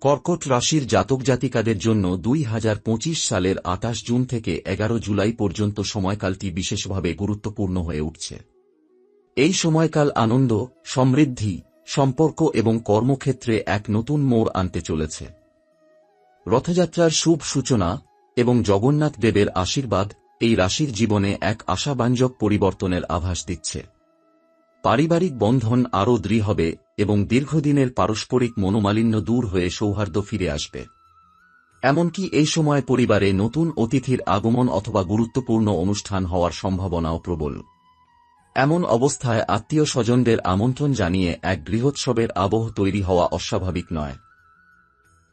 কর্কট রাশির জাতক জাতিকাদের জন্য দুই হাজার পঁচিশ সালের আটাশ জুন থেকে এগারো জুলাই পর্যন্ত সময়কালটি বিশেষভাবে গুরুত্বপূর্ণ হয়ে উঠছে। এই সময়কাল আনন্দ, সমৃদ্ধি, সম্পর্ক এবং কর্মক্ষেত্রে এক নতুন মোড় আনতে চলেছে। রথযাত্রার শুভ সূচনা এবং জগন্নাথ দেবের আশীর্বাদ এই রাশির জীবনে এক আশাবাঞ্জক পরিবর্তনের আভাস দিচ্ছে। পারিবারিক বন্ধন আরও দৃঢ় হবে এবং দীর্ঘদিনের পারস্পরিক মনোমালিন্য দূর হয়ে সৌহার্দ্য ফিরে আসবে। এমনকি এই সময় পরিবারে নতুন অতিথির আগমন অথবা গুরুত্বপূর্ণ অনুষ্ঠান হওয়ার সম্ভাবনাও প্রবল। এমন অবস্থায় আত্মীয় স্বজনদের আমন্ত্রণ জানিয়ে এক গৃহোৎসবের আবহ তৈরি হওয়া অস্বাভাবিক নয়।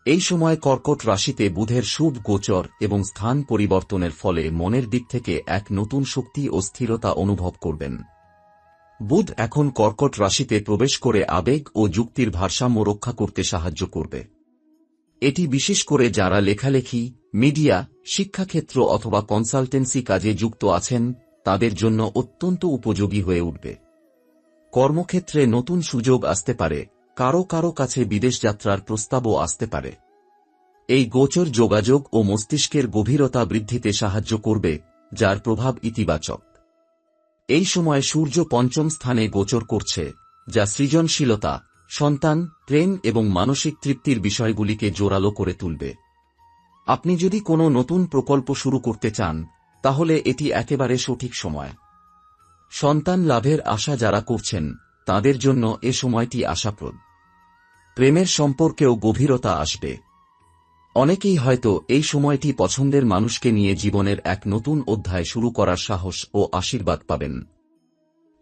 এই সময় কর্কট রাশিতে বুধের শুভ গোচর এবং স্থান পরিবর্তনের ফলে মনের দিক থেকে এক নতুন শক্তি ও স্থিরতা অনুভব করবেন। বুধ এখন কর্কট রাশিতে প্রবেশ করে আবেগ ও যুক্তির ভারসাম্য রক্ষা করতে সাহায্য করবে। এটি বিশেষ করে যারা লেখালেখি, মিডিয়া, শিক্ষাক্ষেত্র অথবা কনসালটেন্সি কাজে যুক্ত আছেন, তাদের জন্য অত্যন্ত উপযোগী হয়ে উঠবে। কর্মক্ষেত্রে নতুন সুযোগ আসতে পারে, কারও কারও কাছে বিদেশ যাত্রার প্রস্তাবও আসতে পারে। এই গোচর যোগাযোগ ও মস্তিষ্কের গভীরতা বৃদ্ধিতে সাহায্য করবে, যার প্রভাব ইতিবাচক। এই সময় সূর্য পঞ্চম স্থানে গোচর করছে, যা সৃজনশীলতা, সন্তান, প্রেম এবং মানসিক তৃপ্তির বিষয়গুলিকে জোরালো করে তুলবে। আপনি যদি কোনো নতুন প্রকল্প শুরু করতে চান, তাহলে এটি একেবারে সঠিক সময়। সন্তান লাভের আশা যারা করছেন, তাদের জন্য এ সময়টি আশাপ্রদ। প্রেমের সম্পর্কেও গভীরতা আসবে। অনেকেই হয়তো এই সময়টি পছন্দের মানুষকে নিয়ে জীবনের এক নতুন অধ্যায় শুরু করার সাহস ও আশীর্বাদ পাবেন।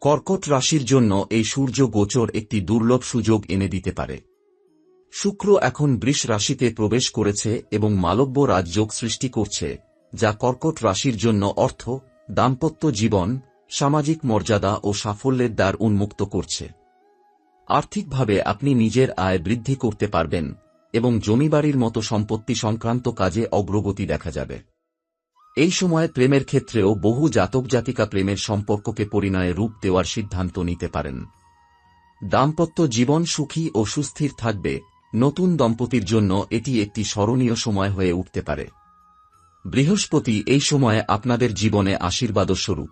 কর্কট রাশির জন্য এই সূর্য গোচর একটি দুর্লভ সুযোগ এনে দিতে পারে। শুক্র এখন বৃষ রাশিতে প্রবেশ করেছে এবং মালব্য রাজযোগ সৃষ্টি করছে, যা কর্কট রাশির জন্য অর্থ, দাম্পত্য জীবন, সামাজিক মর্যাদা ও সাফল্যের দ্বার উন্মুক্ত করছে। আর্থিকভাবে আপনি নিজের আয় বৃদ্ধি করতে পারবেন। এবং জমিবাড়ির মতো সম্পত্তি সংক্রান্ত কাজে অগ্রগতি দেখা যাবে। এই সময় প্রেমের ক্ষেত্রেও বহু জাতক জাতিকা প্রেমের সম্পর্ককে পরিণয়ে রূপ দেওয়ার সিদ্ধান্ত নিতে পারেন। দাম্পত্য জীবন সুখী ও সুস্থির থাকবে, নতুন দম্পতির জন্য এটি একটি স্মরণীয় সময় হয়ে উঠতে পারে। বৃহস্পতি এই সময়ে আপনাদের জীবনে আশীর্বাদস্বরূপ।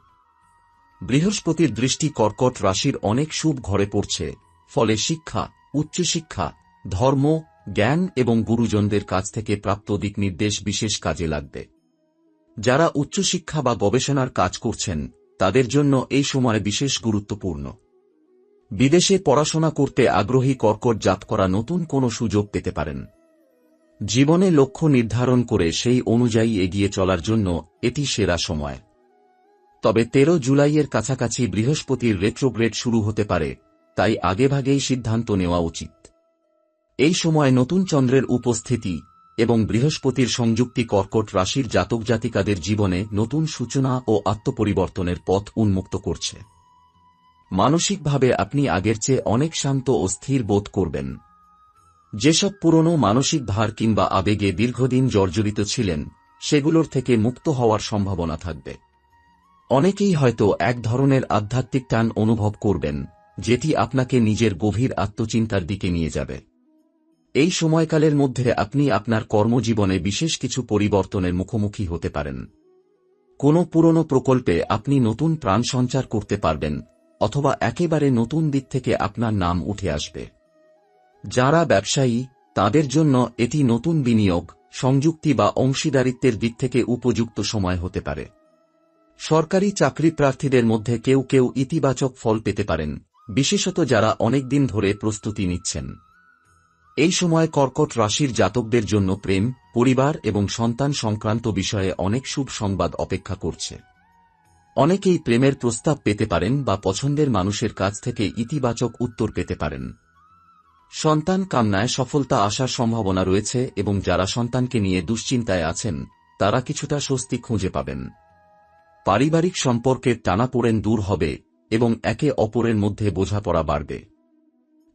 বৃহস্পতির দৃষ্টি কর্কট রাশির অনেক শুভ ঘরে পড়ছে, ফলে শিক্ষা, উচ্চশিক্ষা, ধর্ম জ্ঞান এবং গুরুজনদের কাছ থেকে প্রাপ্ত দিক নির্দেশ বিশেষ কাজে লাগবে। যারা উচ্চশিক্ষা বা গবেষণার কাজ করছেন, তাদের জন্য এই সময় বিশেষ গুরুত্বপূর্ণ। বিদেশে পড়াশোনা করতে আগ্রহী কর্কট জাত করা নতুন কোনো সুযোগ পেতে পারেন। জীবনে লক্ষ্য নির্ধারণ করে সেই অনুযায়ী এগিয়ে চলার জন্য এটি সেরা সময়। তবে তেরো জুলাইয়ের কাছাকাছি বৃহস্পতির রেট্রোগ্রেড শুরু হতে পারে, তাই আগেভাগেই সিদ্ধান্ত নেওয়া উচিত। এই সময় নতুন চন্দ্রের উপস্থিতি এবং বৃহস্পতির সংযুক্তি কর্কট রাশির জাতক জাতিকাদের জীবনে নতুন সূচনা ও আত্মপরিবর্তনের পথ উন্মুক্ত করছে। মানসিকভাবে আপনি আগের চেয়ে অনেক শান্ত ও স্থির বোধ করবেন। যেসব পুরনো মানসিক ভার কিংবা আবেগে দীর্ঘদিন জর্জরিত ছিলেন, সেগুলোর থেকে মুক্ত হওয়ার সম্ভাবনা থাকবে। অনেকেই হয়তো এক ধরনের আধ্যাত্মিক টান অনুভব করবেন, যেটি আপনাকে নিজের গভীর আত্মচিন্তার দিকে নিয়ে যাবে। এই সময়কালের মধ্যে আপনি আপনার কর্মজীবনে বিশেষ কিছু পরিবর্তনের মুখোমুখি হতে পারেন। কোনো পুরনো প্রকল্পে আপনি নতুন প্রাণ সঞ্চার করতে পারবেন, অথবা একেবারে নতুন দিক থেকে আপনার নাম উঠে আসবে। যারা ব্যবসায়ী, তাদের জন্য এটি নতুন বিনিয়োগ, সংযুক্তি বা অংশীদারিত্বের দিক থেকে উপযুক্ত সময় হতে পারে। সরকারি চাকরি প্রার্থীদের মধ্যে কেউ কেউ ইতিবাচক ফল পেতে পারেন, বিশেষত যারা অনেক দিন ধরে প্রস্তুতি নিচ্ছেন। এই সময় কর্কট রাশির জাতকদের জন্য প্রেম, পরিবার এবং সন্তান সংক্রান্ত বিষয়ে অনেক শুভ সংবাদ অপেক্ষা করছে। অনেকেই প্রেমের প্রস্তাব পেতে পারেন বা পছন্দের মানুষের কাছ থেকে ইতিবাচক উত্তর পেতে পারেন। সন্তান কামনায় সফলতা আসার সম্ভাবনা রয়েছে এবং যারা সন্তানকে নিয়ে দুশ্চিন্তায় আছেন, তারা কিছুটা স্বস্তি খুঁজে পাবেন। পারিবারিক সম্পর্কের টানাপোড়েন দূর হবে এবং একে অপরের মধ্যে বোঝাপড়া বাড়বে।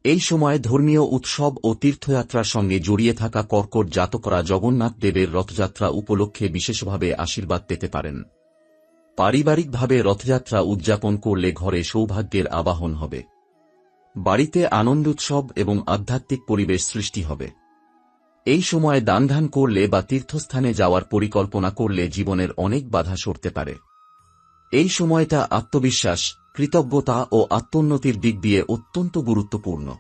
এই সময় ধর্মীয় উৎসব ও তীর্থযাত্রার সঙ্গে জড়িয়ে থাকা কর্কট জাতকরা জগন্নাথ দেবের রথযাত্রা উপলক্ষে বিশেষভাবে আশীর্বাদ পেতে পারেন। পারিবারিকভাবে রথযাত্রা উদযাপন করলে ঘরে সৌভাগ্যের আবাহন হবে। বাড়িতে আনন্দোৎসব এবং আধ্যাত্মিক পরিবেশ সৃষ্টি হবে। এই সময় দানধান করলে বা তীর্থস্থানে যাওয়ার পরিকল্পনা করলে জীবনের অনেক বাধা সরতে পারে। এই সময়টা আত্মবিশ্বাস কৃতজ্ঞতা ও আত্মোন্নতির দিক দিয়ে অত্যন্ত গুরুত্বপূর্ণ।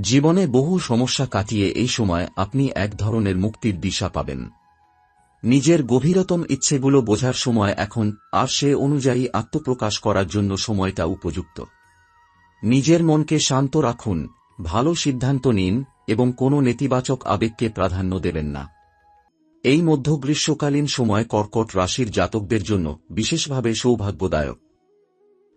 জীবনে বহু সমস্যা কাটিয়ে এই সময় আপনি এক ধরনের মুক্তির দিশা পাবেন। নিজের গভীরতম ইচ্ছেগুলো বোঝার সময় এখন আর সে অনুযায়ী আত্মপ্রকাশ করার জন্য সময়টা উপযুক্ত। নিজের মনকে শান্ত রাখুন, ভালো সিদ্ধান্ত নিন এবং কোনো নেতিবাচক আবেগকে প্রাধান্য দেবেন না। এই মধ্য গ্রীষ্মকালীন সময় কর্কট রাশির জাতকদের জন্য বিশেষভাবে সৌভাগ্যদায়ক।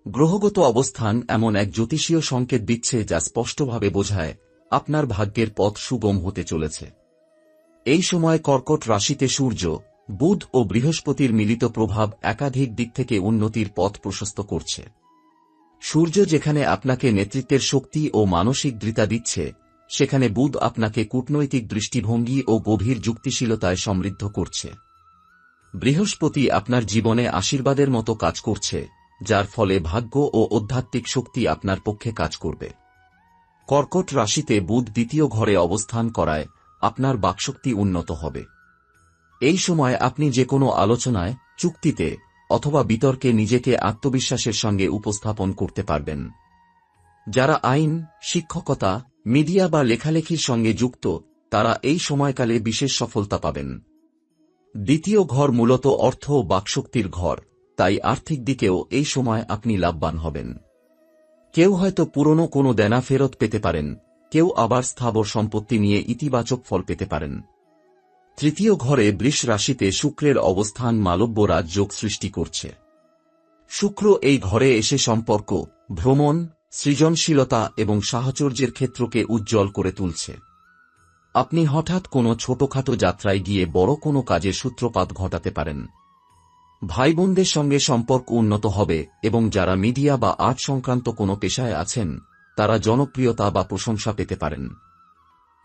গ্রহগত অবস্থান এমন এক জ্যোতিষীয় সংকেত দিচ্ছে যা স্পষ্টভাবে বোঝায় আপনার ভাগ্যের পথ সুগম হতে চলেছে। এই সময় কর্কট রাশিতে সূর্য, বুধ ও বৃহস্পতির মিলিত প্রভাব একাধিক দিক থেকে উন্নতির পথ প্রশস্ত করছে। সূর্য যেখানে আপনাকে নেতৃত্বের শক্তি ও মানসিক দৃতা দিচ্ছে, সেখানে বুধ আপনাকে কূটনৈতিক দৃষ্টিভঙ্গি ও গভীর যুক্তিশীলতায় সমৃদ্ধ করছে। বৃহস্পতি আপনার জীবনে আশীর্বাদের মতো কাজ করছে যার ফলে ভাগ্য ও আধ্যাত্মিক শক্তি আপনার পক্ষে কাজ করবে। কর্কট রাশিতে বুধ দ্বিতীয় ঘরে অবস্থান করায় আপনার বাকশক্তি উন্নত হবে। এই সময় আপনি যে কোনো আলোচনায়, চুক্তিতে অথবা বিতর্কে নিজেকে আত্মবিশ্বাসের সঙ্গে উপস্থাপন করতে পারবেন। যারা আইন, শিক্ষকতা, মিডিয়া বা লেখালেখির সঙ্গে যুক্ত, তারা এই সময়কালে বিশেষ সফলতা পাবেন। দ্বিতীয় ঘর মূলত অর্থ বাকশক্তির ঘর। তাই আর্থিক দিকেও এই সময় আপনি লাভবান হবেন। কেউ হয়তো পুরনো কোনো দেনা ফেরত পেতে পারেন, কেউ আবার স্থাবর সম্পত্তি নিয়ে ইতিবাচক ফল পেতে পারেন। তৃতীয় ঘরে বৃষ রাশিতে শুক্রের অবস্থান মালব্য রাজযোগ সৃষ্টি করছে। শুক্র এই ঘরে এসে সম্পর্ক, ভ্রমণ, সৃজনশীলতা এবং সাহচর্যের ক্ষেত্রকে উজ্জ্বল করে তুলছে। আপনি হঠাৎ কোনো ছোটখাটো যাত্রায় গিয়ে বড় কোনো কাজের সূত্রপাত ঘটাতে পারেন। ভাই বোনদের সঙ্গে সম্পর্ক উন্নত হবে এবং যারা মিডিয়া বা আর্ট সংক্রান্ত কোনো পেশায় আছেন, তারা জনপ্রিয়তা বা প্রশংসা পেতে পারেন।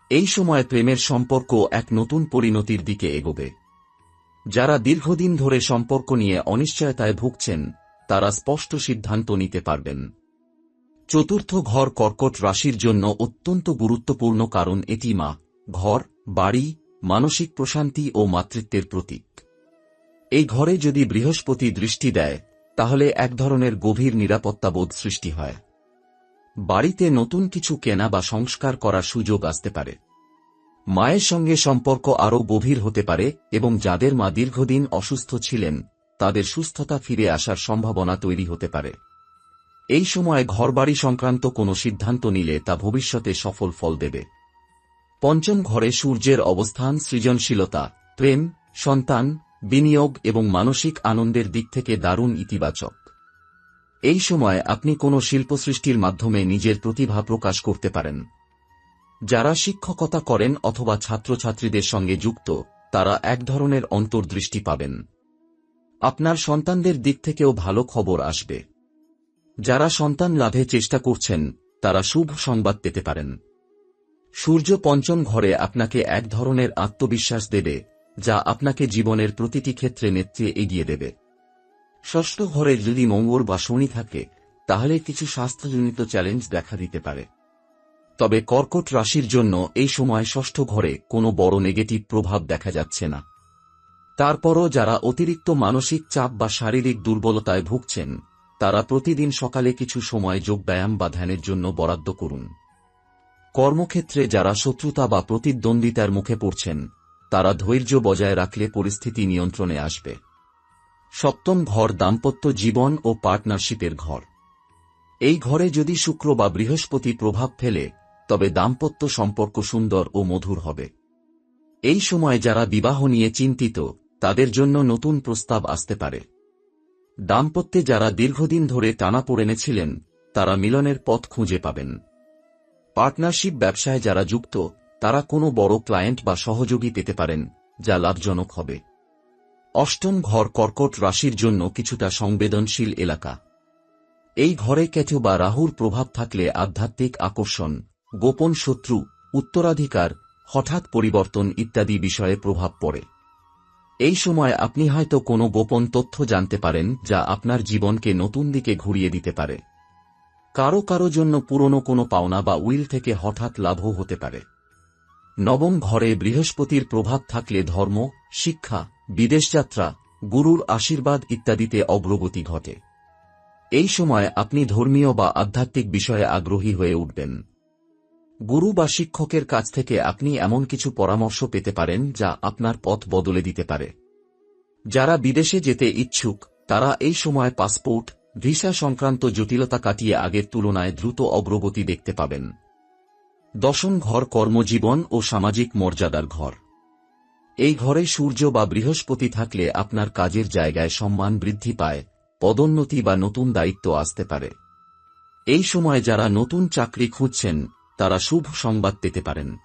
এই সময় প্রেমের সম্পর্ক এক নতুন পরিণতির দিকে এগোবে। যারা দীর্ঘদিন ধরে সম্পর্ক নিয়ে অনিশ্চয়তায় ভুগছেন, তারা স্পষ্ট সিদ্ধান্ত নিতে পারবেন। চতুর্থ ঘর কর্কট রাশির জন্য অত্যন্ত গুরুত্বপূর্ণ কারণ এটি মা, ঘর, বাড়ি, মানসিক প্রশান্তি ও মাতৃত্বের প্রতীক। এই ঘরে যদি বৃহস্পতি দৃষ্টি দেয়, তাহলে এক ধরনের গভীর নিরাপত্তাবোধ সৃষ্টি হয়। বাড়িতে নতুন কিছু কেনা বা সংস্কার করার সুযোগ আসতে পারে। মায়ের সঙ্গে সম্পর্ক আরও গভীর হতে পারে এবং যাদের মা দীর্ঘদিন অসুস্থ ছিলেন, তাদের সুস্থতা ফিরে আসার সম্ভাবনা তৈরি হতে পারে। এই সময় ঘরবাড়ি সংক্রান্ত কোনো সিদ্ধান্ত নিলে তা ভবিষ্যতে সফল ফল দেবে। পঞ্চম ঘরে সূর্যের অবস্থান, সৃজনশীলতা, প্রেম, সন্তান বিনিয়োগ এবং মানসিক আনন্দের দিক থেকে দারুণ ইতিবাচক। এই সময় আপনি কোনো শিল্প সৃষ্টির মাধ্যমে নিজের প্রতিভা প্রকাশ করতে পারেন। যারা শিক্ষকতা করেন অথবা ছাত্রছাত্রীদের সঙ্গে যুক্ত, তারা এক ধরনের অন্তর্দৃষ্টি পাবেন। আপনার সন্তানদের দিক থেকেও ভালো খবর আসবে। যারা সন্তান লাভে চেষ্টা করছেন, তারা শুভ সংবাদ পেতে পারেন। সূর্য পঞ্চম ঘরে আপনাকে এক ধরনের আত্মবিশ্বাস দেবে যা আপনাকে জীবনের প্রতিটি ক্ষেত্রে নেতৃত্বে এগিয়ে দেবে। ষষ্ঠ ঘরে যদি মঙ্গল বা শনি থাকে, তাহলে কিছু স্বাস্থ্যজনিত চ্যালেঞ্জ দেখা দিতে পারে। তবে কর্কট রাশির জন্য এই সময় ষষ্ঠ ঘরে কোনো বড় নেগেটিভ প্রভাব দেখা যাচ্ছে না। তারপরও যারা অতিরিক্ত মানসিক চাপ বা শারীরিক দুর্বলতায় ভুগছেন, তারা প্রতিদিন সকালে কিছু সময় যোগব্যায়াম বা ধ্যানের জন্য বরাদ্দ করুন। কর্মক্ষেত্রে যারা শত্রুতা বা প্রতিদ্বন্দ্বিতার মুখে পড়ছেন তারা ধৈর্য বজায় রাখলে পরিস্থিতি নিয়ন্ত্রণে আসবে। সপ্তম ঘর দাম্পত্য জীবন ও পার্টনারশিপের ঘর। এই ঘরে যদি শুক্র বা বৃহস্পতি প্রভাব ফেলে, তবে দাম্পত্য সম্পর্ক সুন্দর ও মধুর হবে। এই সময় যারা বিবাহ নিয়ে চিন্তিত, তাদের জন্য নতুন প্রস্তাব আসতে পারে। দাম্পত্যে যারা দীর্ঘদিন ধরে টানা পড়েনেছিলেন, তারা মিলনের পথ খুঁজে পাবেন। পার্টনারশিপ ব্যবসায় যারা যুক্ত তারা কোনো বড় ক্লায়েন্ট বা সহযোগী পেতে পারেন, যা লাভজনক হবে। অষ্টম ঘর কর্কট রাশির জন্য কিছুটা সংবেদনশীল এলাকা। এই ঘরে কেথু বা রাহুর প্রভাব থাকলে আধ্যাত্মিক আকর্ষণ, গোপন শত্রু, উত্তরাধিকার, হঠাৎ পরিবর্তন ইত্যাদি বিষয়ে প্রভাব পড়ে। এই সময় আপনি হয়তো কোনো গোপন তথ্য জানতে পারেন, যা আপনার জীবনকে নতুন দিকে ঘুরিয়ে দিতে পারে। কারও কারও জন্য পুরনো কোনো পাওনা বা উইল থেকে হঠাৎ লাভও হতে পারে। নবম ঘরে বৃহস্পতির প্রভাব থাকলে ধর্ম, শিক্ষা বিদেশযাত্রা গুরুর আশীর্বাদ ইত্যাদিতে অগ্রগতি ঘটে। এই সময় আপনি ধর্মীয় বা আধ্যাত্মিক বিষয়ে আগ্রহী হয়ে উঠবেন। গুরু বা শিক্ষকের কাছ থেকে আপনি এমন কিছু পরামর্শ পেতে পারেন যা আপনার পথ বদলে দিতে পারে। যারা বিদেশে যেতে ইচ্ছুক, তারা এই সময় পাসপোর্ট, ভিসা সংক্রান্ত জটিলতা কাটিয়ে আগের তুলনায় দ্রুত অগ্রগতি দেখতে পাবেন। দশম ঘর কর্মজীবন ও সামাজিক মর্যাদার ঘর। এই ঘরে সূর্য বা বৃহস্পতি থাকলে আপনার কাজের জায়গায় সম্মান বৃদ্ধি পায়, পদোন্নতি বা নতুন দায়িত্ব আসতে পারে। এই সময় যারা নতুন চাকরি খুঁজছেন, তারা শুভ সংবাদ পেতে পারেন।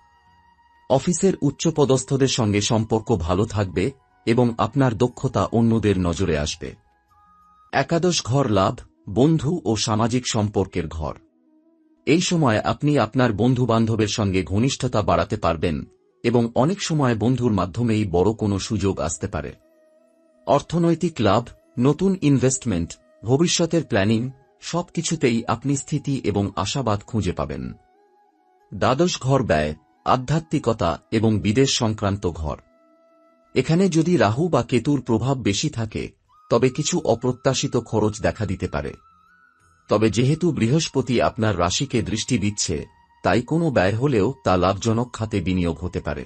অফিসের উচ্চপদস্থদের সঙ্গে সম্পর্ক ভালো থাকবে এবং আপনার দক্ষতা অন্যদের নজরে আসবে। একাদশ ঘর লাভ, বন্ধু ও সামাজিক সম্পর্কের ঘর। এই সময় আপনি আপনার বন্ধু-বান্ধবের সঙ্গে ঘনিষ্ঠতা বাড়াতে পারবেন এবং অনেক সময় বন্ধুর মাধ্যমেই বড় কোনো সুযোগ আসতে পারে। অর্থনৈতিক লাভ, নতুন ইনভেস্টমেন্ট ভবিষ্যতের প্ল্যানিং সবকিছুতেই আপনি স্থিতি এবং আশাবাদ খুঁজে পাবেন। দ্বাদশ ঘর ব্যয়, আধ্যাত্মিকতা এবং বিদেশ সংক্রান্ত ঘর। এখানে যদি রাহু বা কেতুর প্রভাব বেশি থাকে, তবে কিছু অপ্রত্যাশিত খরচ দেখা দিতে পারে। তবে যেহেতু বৃহস্পতি আপনার রাশিকে দৃষ্টি দিচ্ছে, তাই কোনো ব্যয় হলেও তা লাভজনক খাতে বিনিয়োগ হতে পারে।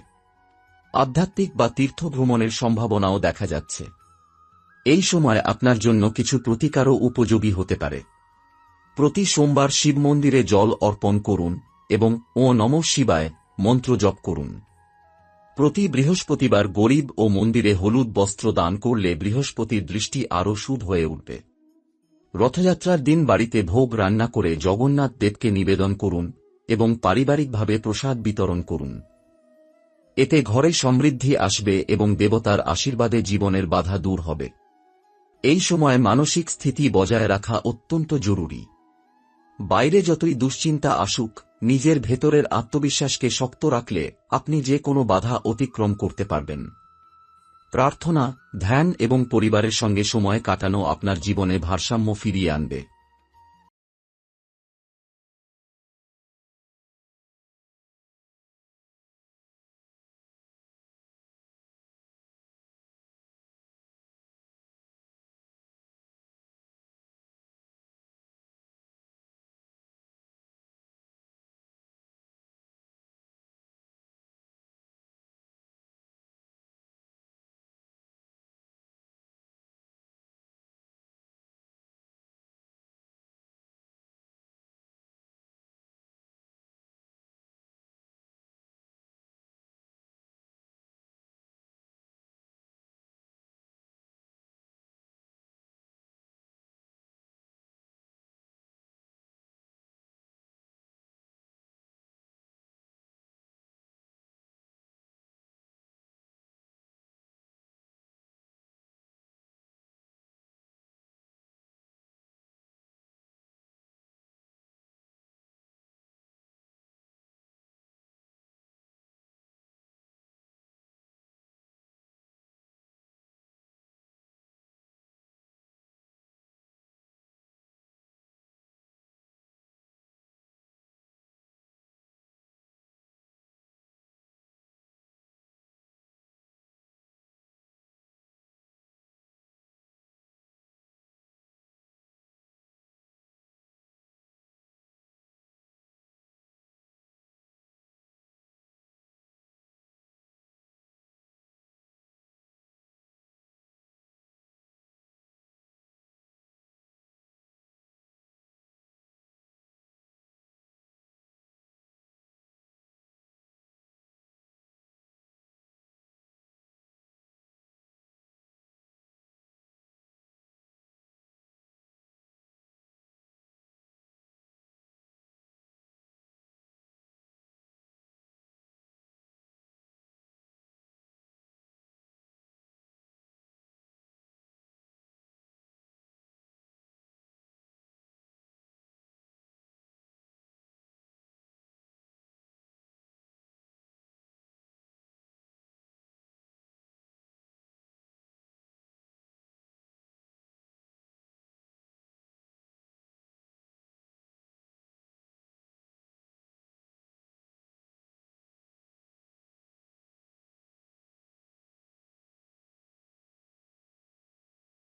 আধ্যাত্মিক বা তীর্থ ভ্রমণের সম্ভাবনাও দেখা যাচ্ছে। এই সময় আপনার জন্য কিছু প্রতিকারও উপযোগী হতে পারে। প্রতি সোমবার শিব মন্দিরে জল অর্পণ করুন এবং ও নম শিবায় মন্ত্র জপ করুন। প্রতি বৃহস্পতিবার গরিব ও মন্দিরে হলুদ বস্ত্র দান করলে বৃহস্পতির দৃষ্টি আরও শুভ হয়ে উঠবে। রথযাত্রার দিন বাড়িতে ভোগ রান্না করে জগন্নাথ দেবকে নিবেদন করুন এবং পারিবারিকভাবে প্রসাদ বিতরণ করুন। এতে ঘরে সমৃদ্ধি আসবে এবং দেবতার আশীর্বাদে জীবনের বাধা দূর হবে। এই সময় মানসিক স্থিতি বজায় রাখা অত্যন্ত জরুরি। বাইরে যতই দুশ্চিন্তা আসুক, নিজের ভেতরের আত্মবিশ্বাসকে শক্ত রাখলে আপনি যে কোনো বাধা অতিক্রম করতে পারবেন। প্রার্থনা ধ্যান এবং পরিবারের সঙ্গে সময় কাটানো আপনার জীবনে ভারসাম্য ফিরিয়ে আনবে।